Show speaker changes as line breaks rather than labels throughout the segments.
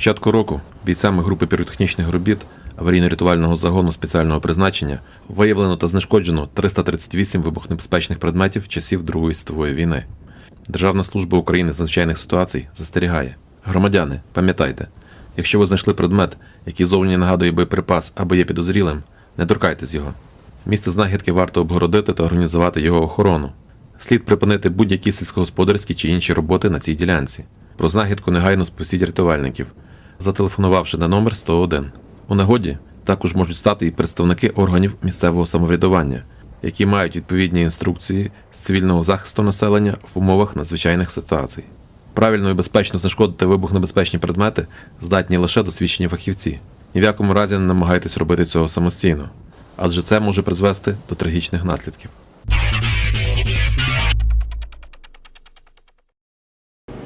початку року бійцями групи піротехнічних робіт аварійно-рятувального загону спеціального призначення виявлено та знешкоджено 338 вибухнебезпечних предметів часів Другої світової війни. Державна служба України з надзвичайних ситуацій застерігає. Громадяни, пам'ятайте, якщо ви знайшли предмет, який зовні нагадує боєприпас або є підозрілим, не торкайтесь його. Місце знахідки варто обгородити та організувати його охорону. Слід припинити будь-які сільськогосподарські чи інші роботи на цій ділянці. Про знахідку негайно спросіть рятувальників, зателефонувавши на номер 101. У нагоді також можуть стати і представники органів місцевого самоврядування, які мають відповідні інструкції з цивільного захисту населення в умовах надзвичайних ситуацій. Правильно і безпечно знешкодити вибухнебезпечні предмети здатні лише досвідчені фахівці. Ні в якому разі не намагайтесь робити цього самостійно, адже це може призвести до трагічних наслідків.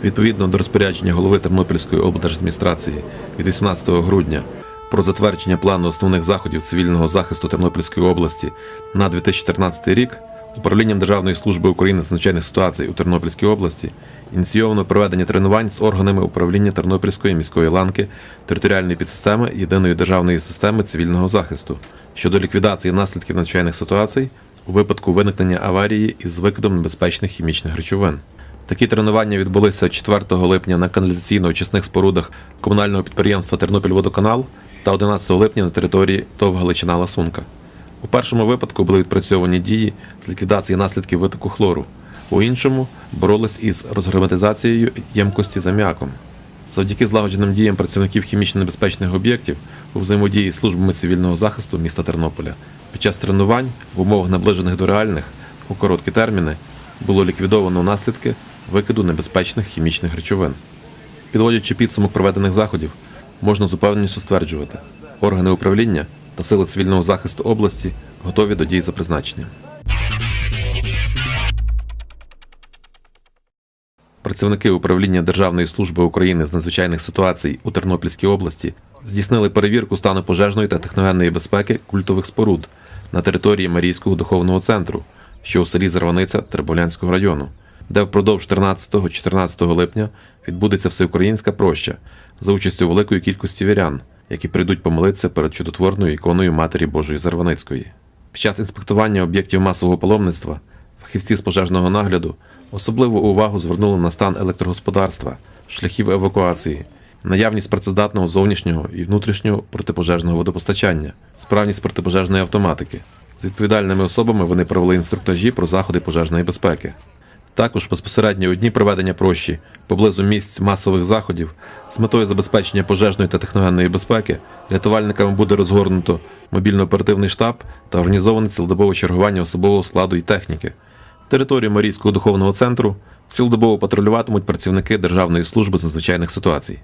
Відповідно до розпорядження голови Тернопільської облдержадміністрації від 18 грудня про затвердження плану основних заходів цивільного захисту Тернопільської області на 2014 рік, управлінням Державної служби України з надзвичайних ситуацій у Тернопільській області ініційовано проведення тренувань з органами управління Тернопільської міської ланки територіальної підсистеми єдиної державної системи цивільного захисту щодо ліквідації наслідків надзвичайних ситуацій у випадку виникнення аварії із викидом небезпечних хімічних речовин. Такі тренування відбулися 4 липня на каналізаційно-очисних спорудах комунального підприємства Тернопільводоканал та 11 липня на території ТОВ Галичина Ласунка. У першому випадку були відпрацьовані дії з ліквідації наслідків витоку хлору, у іншому боролись із розгерметизацією ємкості з аміаком. Завдяки злагодженим діям працівників хімічно небезпечних об'єктів у взаємодії з службами цивільного захисту міста Тернополя під час тренувань в умовах наближених до реальних у короткі терміни було ліквідовано наслідки викиду небезпечних хімічних речовин. Підводячи підсумок проведених заходів, можна з упевненістю стверджувати, органи управління та сили цивільного захисту області готові до дій за призначенням. Працівники управління Державної служби України з надзвичайних ситуацій у Тернопільській області здійснили перевірку стану пожежної та техногенної безпеки культових споруд на території Марійського духовного центру, що у селі Зарваниця Терболянського району, де впродовж 13-14 липня відбудеться всеукраїнська проща за участю великої кількості вірян, які прийдуть помолитися перед чудотворною іконою Матері Божої Зарваницької. Під час інспектування об'єктів масового паломництва фахівці з пожежного нагляду особливу увагу звернули на стан електрогосподарства, шляхів евакуації, наявність працездатного зовнішнього і внутрішнього протипожежного водопостачання, справність протипожежної автоматики. З відповідальними особами вони провели інструктажі про заходи пожежної безпеки. Також безпосередньо у дні проведення прощі поблизу місць масових заходів з метою забезпечення пожежної та техногенної безпеки рятувальниками буде розгорнуто мобільно-оперативний штаб та організоване цілодобове чергування особового складу і техніки. Територію Марійського духовного центру цілодобово патрулюватимуть працівники Державної служби з надзвичайних ситуацій.